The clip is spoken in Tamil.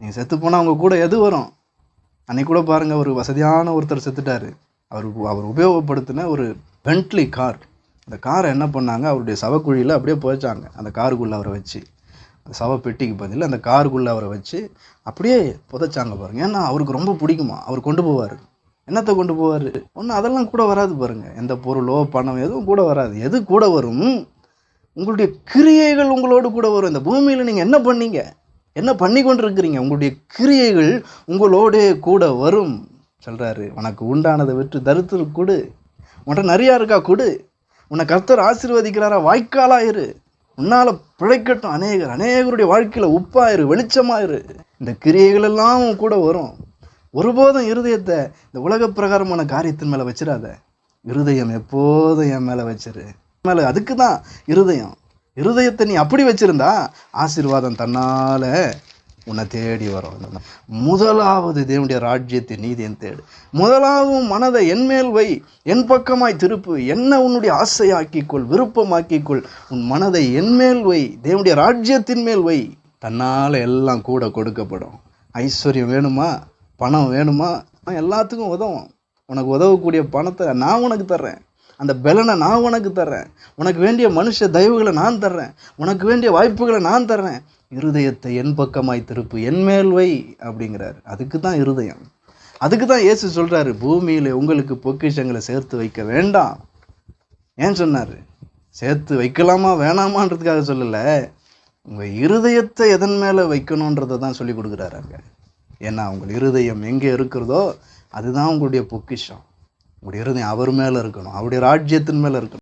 நீங்கள் செத்து போனால் அவங்க கூட எது வரும்? அன்னைக்கு கூட பாருங்கள் ஒரு வசதியான ஒருத்தர் செத்துட்டாரு. அவர் அவர் உபயோகப்படுத்தின ஒரு பென்ட்லி கார் அந்த காரை என்ன பண்ணாங்க? அவருடைய சவக்குழியில் அப்படியே புதைச்சாங்க. அந்த காருக்குள்ளே அவரை வச்சு. அந்த சவ பெட்டிக்கு பதில் அந்த காருக்குள்ளே அவரை வச்சு அப்படியே புதைச்சாங்க பாருங்கள் ஏன்னா அவருக்கு ரொம்ப பிடிக்குமா? அவர் கொண்டு போவார். என்னத்தை கொண்டு போவார்? ஒன்றும் அதெல்லாம் கூட வராது பாருங்கள் எந்த பொருளோ பணம் எதுவும் கூட வராது. எது கூட வரும்? உங்களுடைய கிரியைகள் உங்களோடு கூட வரும். இந்த பூமியில் நீங்கள் என்ன பண்ணீங்க? என்ன பண்ணி கொண்டிருக்கிறீங்க? உங்களுடைய கிரியைகள் உங்களோடே கூட வரும் சொல்கிறாரு உனக்கு உண்டானதை விட்டு தருத்து கொடு. உன்கிட்ட நிறையா இருக்கா? கொடு. உன்னை கர்த்தர் ஆசீர்வதிக்கிறாரா? வாய்க்காலாயிரு. உன்னால் பிழைக்கட்டும். அநேகர் அநேகருடைய வாழ்க்கையில் உப்பாயிரு வெளிச்சமாயிரு. இந்த கிரியைகளெல்லாம் கூட வரும். ஒருபோதும் இருதயத்தை இந்த உலக பிரகாரமான காரியத்தின் மேலே வச்சிடாத இருதயம் எப்போதும் என் மேலே வச்சிரு. மேலே அதுக்கு தான் இருதயம். இருதயத்தை நீ அப்படி வச்சிருந்தா ஆசீர்வாதம் தன்னால் உன்னை தேடி வரும். முதலாவது தேவனுடைய ராஜ்யத்தை நீதியின் தேடு. முதலாவும் மனதை என்மேல் வை. என் பக்கமாய் திருப்பு. என்ன உன்னுடைய ஆசையாக்கிக்கொள் விருப்பமாக்கிக்கொள். உன் மனதை என்மேல் வை. தேவனுடைய ராஜ்யத்தின் மேல் வை. தன்னால் எல்லாம் கூட கொடுக்கப்படும். ஐஸ்வர்யம் வேணுமா? பணம் வேணுமா? எல்லாத்துக்கும் உதவும். உனக்கு உதவக்கூடிய பணத்தை நான் உனக்கு தர்றேன். அந்த பலனை நான் உனக்கு தர்றேன். உனக்கு வேண்டிய மனுஷ தயவுகளை நான் தர்றேன். உனக்கு வேண்டிய வாய்ப்புகளை நான் தர்றேன். இருதயத்தை என் பக்கமாய் திருப்பு என் மேல் வை அப்படிங்கிறார். அதுக்கு தான் இருதயம். அதுக்கு தான் இயேசு சொல்கிறாரு பூமியில் உங்களுக்கு பொக்கிஷங்களை சேர்த்து வைக்க வேண்டாம். ஏன் சொன்னார்? சேர்த்து வைக்கலாமா வேணாமான்றதுக்காக சொல்லலை. உங்கள் இருதயத்தை எதன் மேலே வைக்கணுன்றதை தான் சொல்லி கொடுக்குறாரு அங்கே. ஏன்னா உங்கள் இருதயம் எங்கே இருக்கிறதோ அதுதான் உங்களுடைய பொக்கிஷம். உங்களுடைய இருதயம் அவர் மேலே இருக்கணும். அவருடைய ராஜ்யத்தின் மேலே இருக்கணும்.